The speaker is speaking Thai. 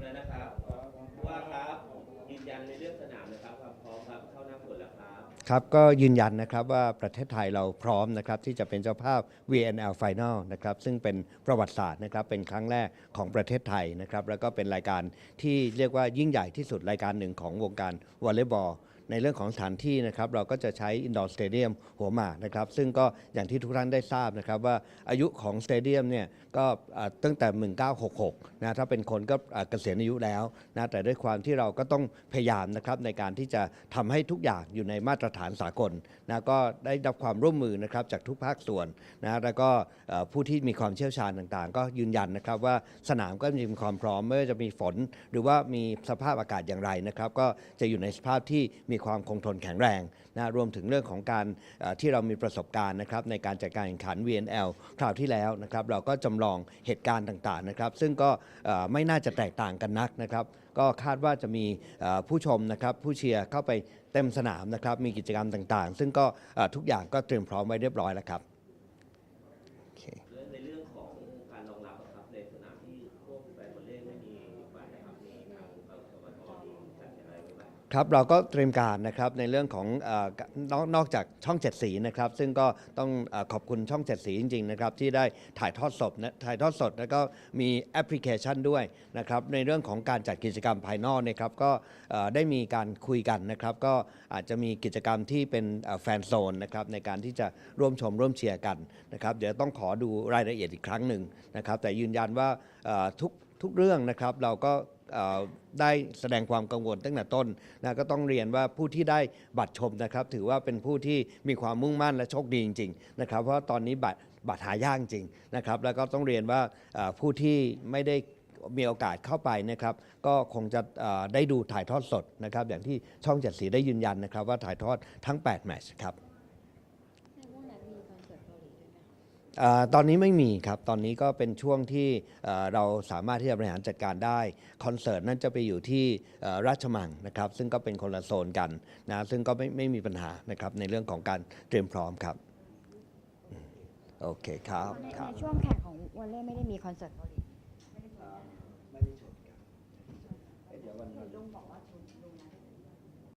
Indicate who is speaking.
Speaker 1: เลยนะครับผู้ว่าครับยืนยันในเรื่องสนามนะครับความพร้อมครับเข้าหน้าฝนแล้วครับ
Speaker 2: ครับก็ยืนยันนะครับว่าประเทศไทยเราพร้อมนะครับที่จะเป็นเจ้าภาพ VNL Final นะครับซึ่งเป็นประวัติศาสตร์นะครับเป็นครั้งแรกของประเทศไทยนะครับแล้วก็เป็นรายการที่เรียกว่ายิ่งใหญ่ที่สุดรายการหนึ่งของวงการวอลเลย์บอล ในเรื่องของสถานที่นะครับเราก็จะใช้อินดอร์สเตเดียมหัวหมากนะครับซึ่งก็อย่างที่ทุกท่านได้ทราบนะครับว่าอายุของสเตเดียมเนี่ยก็ตั้งแต่ 1966นะถ้าเป็นคนก็เกษียณอายุแล้วนะแต่ด้วยความที่เราก็ต้องพยายามนะครับในการที่จะทำให้ทุกอย่างอยู่ในมาตรฐานสากลนะก็ได้รับความร่วมมือนะครับจากทุกภาคส่วนนะแล้วก็ผู้ที่มีความเชี่ยวชาญต่างๆ ก็ยืนยันนะครับว่าสนามก็มีความพร้อมไม่ว่าจะมีฝน หรือว่ามีสภาพอากาศอย่างไรนะครับก็จะอยู่ในสภาพที่มีความคงทนแข็งแรงนะรวมถึงเรื่องของการเอ่อที่เรามีประสบการณ์นะครับในการจัดการแข่งขัน VNL คราวที่แล้วนะครับเราก็จำลองเหตุการณ์ต่างๆนะครับ ซึ่งก็เอ่อไม่น่าจะแตกต่างกันนักนะครับ ก็คาดว่าจะมีเอ่อผู้ชมนะครับผู้เชียร์เข้าไปเต็มสนามนะครับมีกิจกรรมต่างๆ ซึ่งก็เอ่อทุกอย่างก็เตรียมพร้อมไว้เรียบร้อยแล้วครับโอเค
Speaker 1: เรื่องในเรื่องของการรองรับอะครับในสนามที่พวกแฟนบอลเล่นไม่มี ครับเรา
Speaker 2: ก็เตรียมการนะครับในเรื่องของเออนอกนอกจากช่องเจ็ดสีนะครับ ซึ่งก็ต้องเออขอบคุณช่องเจ็ดสีจริงๆนะครับที่ได้ถ่ายทอดสดนะถ่ายทอดสดแล้วก็มีแอปพลิเคชันด้วยนะครับในเรื่องของการจัดกิจกรรมภายนอกนะครับก็เอ่อได้มีการคุยกันนะครับ ก็อาจจะมีกิจกรรมที่เป็นแฟนโซนนะครับในการที่จะร่วมชมร่วมเชียร์กันนะครับเดี๋ยวต้องขอดูรายละเอียดอีกครั้งหนึ่งนะครับแต่ยืนยันว่าเอ่อทุก ทุกเรื่องนะครับเราก็ ได้แสดงความกังวลตั้งแต่ต้นนะก็ต้องเรียนว่าผู้ที่ได้บัตรชมนะครับ ถือว่าเป็นผู้ที่มีความมุ่งมั่นและโชคดีจริงๆนะครับเพราะตอนนี้บัตรบัตรหายากจริงนะครับ แล้วก็ต้องเรียนว่าผู้ที่ไม่ได้มีโอกาสเข้าไปนะครับ ก็คงจะได้ดูถ่ายทอดสดนะครับ อย่างที่ช่องเจ็ดสีได้ยืนยันนะครับ ว่าถ่ายทอดทั้ง 8 แมตช์ครับ
Speaker 3: เอ่
Speaker 2: อตอนนี้ไม่มีครับ ตอนนี้ก็เป็นช่วงที่เอ่อเราสามารถที่จะบริหารจัดการได้ คอนเสิร์ตนั้นจะไปอยู่ที่เอ่อราชมังนะครับ ซึ่งก็เป็นคนละโซนกันนะ ซึ่งก็ไม่ไม่มีปัญหานะครับในเรื่องของการเตรียมพร้อมครับอืมโอเคครับ
Speaker 3: ใน
Speaker 2: ครับ
Speaker 3: ในช่วงแข่งของวันเล่ไม่ได้มีคอนเสิร์ตเกาหลี